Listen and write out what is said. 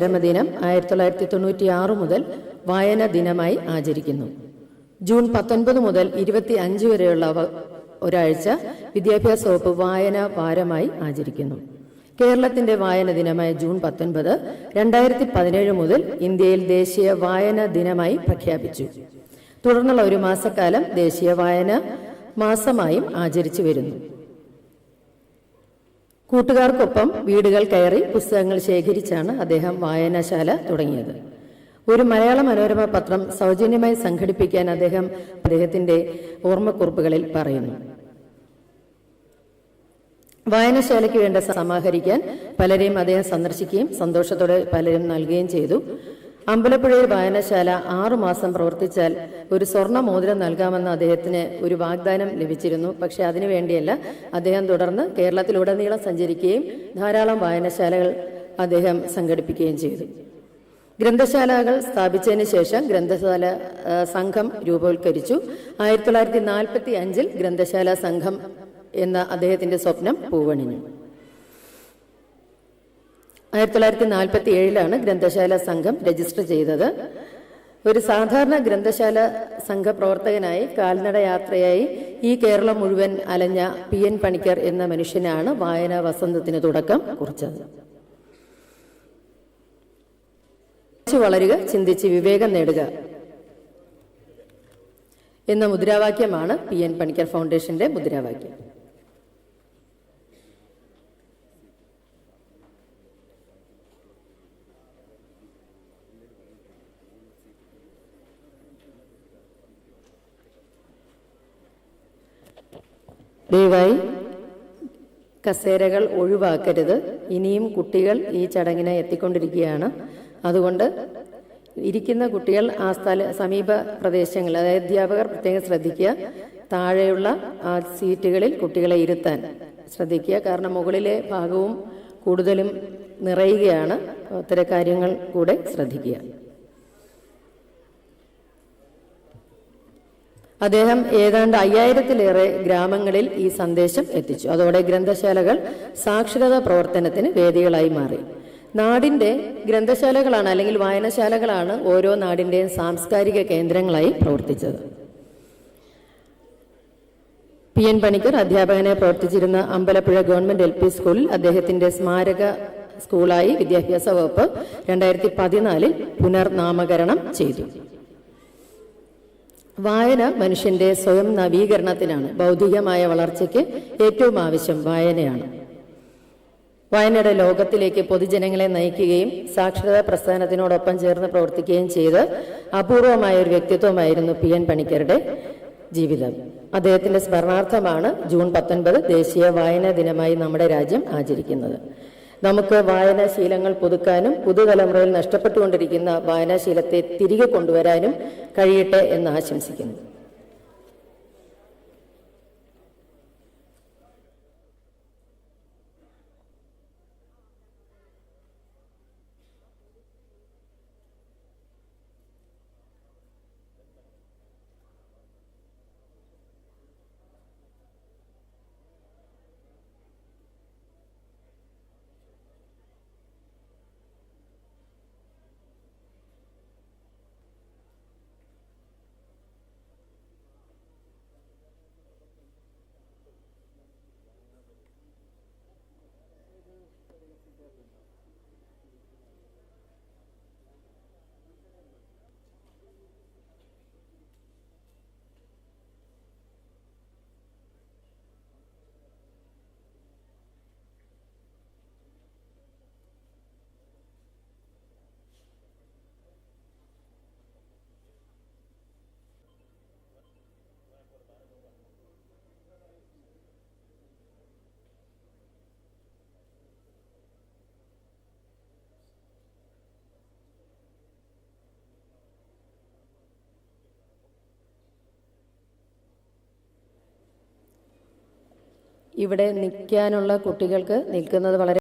ചരമദിനം ആയിരത്തി തൊള്ളായിരത്തി തൊണ്ണൂറ്റി ആറ് മുതൽ വായന ദിനമായി ആചരിക്കുന്നു. ജൂൺ പത്തൊൻപത് മുതൽ ഇരുപത്തി അഞ്ച് വരെയുള്ള ഒരാഴ്ച വിദ്യാഭ്യാസ വകുപ്പ് വായന വാരമായി ആചരിക്കുന്നു. കേരളത്തിന്റെ വായന ദിനമായ ജൂൺ പത്തൊൻപത് രണ്ടായിരത്തി പതിനേഴ് മുതൽ ഇന്ത്യയിൽ ദേശീയ വായന ദിനമായി പ്രഖ്യാപിച്ചു. തുടർന്നുള്ള ഒരു മാസക്കാലം ദേശീയ വായന മാസമായും ആചരിച്ചു വരുന്നു. കൂട്ടുകാർക്കൊപ്പം വീടുകൾ കയറി പുസ്തകങ്ങൾ ശേഖരിച്ചാണ് അദ്ദേഹം വായനശാല തുടങ്ങിയത്. ഒരു മലയാള മനോരമ പത്രം സൗജന്യമായി സംഘടിപ്പിക്കാൻ അദ്ദേഹം അദ്ദേഹത്തിന്റെ ഓർമ്മക്കുറിപ്പുകളിൽ പറയുന്നു. വായനശാലയ്ക്ക് വേണ്ട സമാഹരിക്കാൻ പലരെയും അദ്ദേഹം സന്ദർശിക്കുകയും സന്തോഷത്തോടെ പലരും നൽകുകയും ചെയ്തു. അമ്പലപ്പുഴയിൽ വായനശാല ആറുമാസം പ്രവർത്തിച്ചാൽ ഒരു സ്വർണ മോതിരം നൽകാമെന്ന് അദ്ദേഹത്തിന് ഒരു വാഗ്ദാനം ലഭിച്ചിരുന്നു. പക്ഷേ അതിനുവേണ്ടിയല്ല അദ്ദേഹം തുടർന്ന് കേരളത്തിലുടനീളം സഞ്ചരിക്കുകയും ധാരാളം വായനശാലകൾ അദ്ദേഹം സംഘടിപ്പിക്കുകയും ചെയ്തു. ഗ്രന്ഥശാലകൾ സ്ഥാപിച്ചതിന് ശേഷം ഗ്രന്ഥശാല സംഘം രൂപവത്കരിച്ചു ആയിരത്തി തൊള്ളായിരത്തി നാൽപ്പത്തി അഞ്ചിൽ ഗ്രന്ഥശാല സംഘം എന്ന അദ്ദേഹത്തിന്റെ സ്വപ്നം പൂവണിഞ്ഞു. ആയിരത്തി തൊള്ളായിരത്തി നാൽപ്പത്തി ഏഴിലാണ് ഗ്രന്ഥശാല സംഘം രജിസ്റ്റർ ചെയ്തത്. ഒരു സാധാരണ ഗ്രന്ഥശാല സംഘ സംഘപ്രവർത്തകനായി കാൽനട യാത്രയായി ഈ കേരളം മുഴുവൻ അലഞ്ഞ പി എൻ പണിക്കർ എന്ന മനുഷ്യനാണ് വായനാ വസന്തത്തിന് തുടക്കം കുറിച്ചത്. വളരുക ചിന്തിച്ച് വിവേകം നേടുക എന്ന മുദ്രാവാക്യമാണ് പി എൻ പണിക്കർ ഫൗണ്ടേഷന്റെ മുദ്രാവാക്യം. ദയവായി കസേരകൾ ഒഴിവാക്കരുത്. ഇനിയും കുട്ടികൾ ഈ ചടങ്ങിനെ എത്തിക്കൊണ്ടിരിക്കുകയാണ്. അതുകൊണ്ട് ഇരിക്കുന്ന കുട്ടികൾ ആ സ്ഥല സമീപ പ്രദേശങ്ങളിൽ അതായത് അധ്യാപകർ പ്രത്യേകം ശ്രദ്ധിക്കുക. താഴെയുള്ള ആ സീറ്റുകളിൽ കുട്ടികളെ ഇരുത്താൻ ശ്രദ്ധിക്കുക. കാരണം മുകളിലെ ഭാഗവും കൂടുതലും നിറയുകയാണ്. അത്തരം കാര്യങ്ങൾ കൂടെ ശ്രദ്ധിക്കുക. അദ്ദേഹം ഏതാണ്ട് അയ്യായിരത്തിലേറെ ഗ്രാമങ്ങളിൽ ഈ സന്ദേശം എത്തിച്ചു. അതോടെ ഗ്രന്ഥശാലകൾ സാക്ഷരതാ പ്രവർത്തനത്തിന് വേദികളായി മാറി. നാടിന്റെ ഗ്രന്ഥശാലകളാണ് അല്ലെങ്കിൽ വായനശാലകളാണ് ഓരോ നാടിന്റെയും സാംസ്കാരിക കേന്ദ്രങ്ങളായി പ്രവർത്തിച്ചത്. പി. എൻ. പണിക്കർ അധ്യാപകനെ പ്രവർത്തിച്ചിരുന്ന അമ്പലപ്പുഴ ഗവൺമെന്റ് എൽ പി സ്കൂളിൽ അദ്ദേഹത്തിന്റെ സ്മാരക സ്കൂളായി വിദ്യാഭ്യാസ വകുപ്പ് രണ്ടായിരത്തി പതിനാലിൽ പുനർനാമകരണം ചെയ്തു. വായന മനുഷ്യന്റെ സ്വയം നവീകരണത്തിനാണ് ബൗദ്ധികമായ വളർച്ചയ്ക്ക് ഏറ്റവും ആവശ്യം വായനയാണ്. വായനയുടെ ലോകത്തിലേക്ക് പൊതുജനങ്ങളെ നയിക്കുകയും സാക്ഷരതാ പ്രസ്ഥാനത്തിനോടൊപ്പം ചേർന്ന് പ്രവർത്തിക്കുകയും ചെയ്ത് അപൂർവമായ ഒരു വ്യക്തിത്വമായിരുന്നു പി എൻ പണിക്കരുടെ ജീവിതം. അദ്ദേഹത്തിന്റെ സ്മരണാർത്ഥമാണ് ജൂൺ പത്തൊൻപത് ദേശീയ വായനാ ദിനമായി നമ്മുടെ രാജ്യം ആചരിക്കുന്നത്. നമുക്ക് വായനാശീലങ്ങൾ പുതുക്കാനും പുതുതലമുറയിൽ നഷ്ടപ്പെട്ടുകൊണ്ടിരിക്കുന്ന വായനാശീലത്തെ തിരികെ കൊണ്ടുവരാനും കഴിയട്ടെ എന്ന് ആശംസിക്കുന്നു. ഇവിടെ നിൽക്കാനുള്ള കുട്ടികൾക്ക് നിൽക്കുന്നത് വളരെ